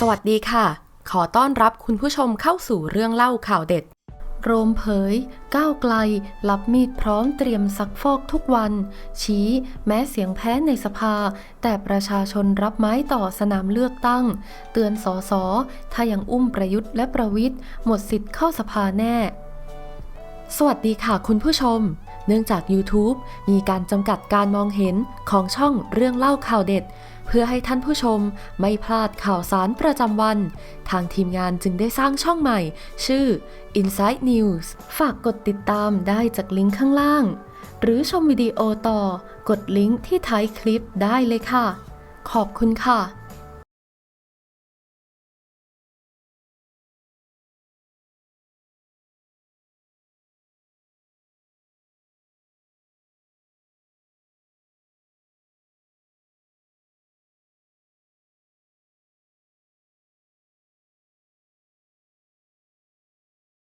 สวัสดีค่ะ ขอต้อนรับคุณผู้ชมเข้าสู่เรื่องเล่าข่าวเด็ด โรมเผย ก้าวไกล รับมีดพร้อมเตรียมซักฟอกทุกวัน ชี้ แม้เสียงแพ้ในสภา แต่ประชาชนรับไม้ต่อสนามเลือกตั้ง เตือนสอสอถ้ายังอุ้มประยุทธ์และประวิทย์หมดสิทธิ์เข้าสภาแน่ สวัสดีค่ะคุณผู้ชมเนื่องจาก YouTube มีการจำกัดการมองเห็นของช่องเรื่องเล่าข่าวเด็ด เพื่อให้ท่านผู้ชมไม่พลาดข่าวสารประจำวัน ทางทีมงานจึงได้สร้างช่องใหม่ ชื่อ Inside News ฝากกดติดตามได้จากลิงก์ข้างล่าง หรือชมวิดีโอต่อกดลิงก์ที่ท้ายคลิปได้เลยค่ะ ขอบคุณค่ะ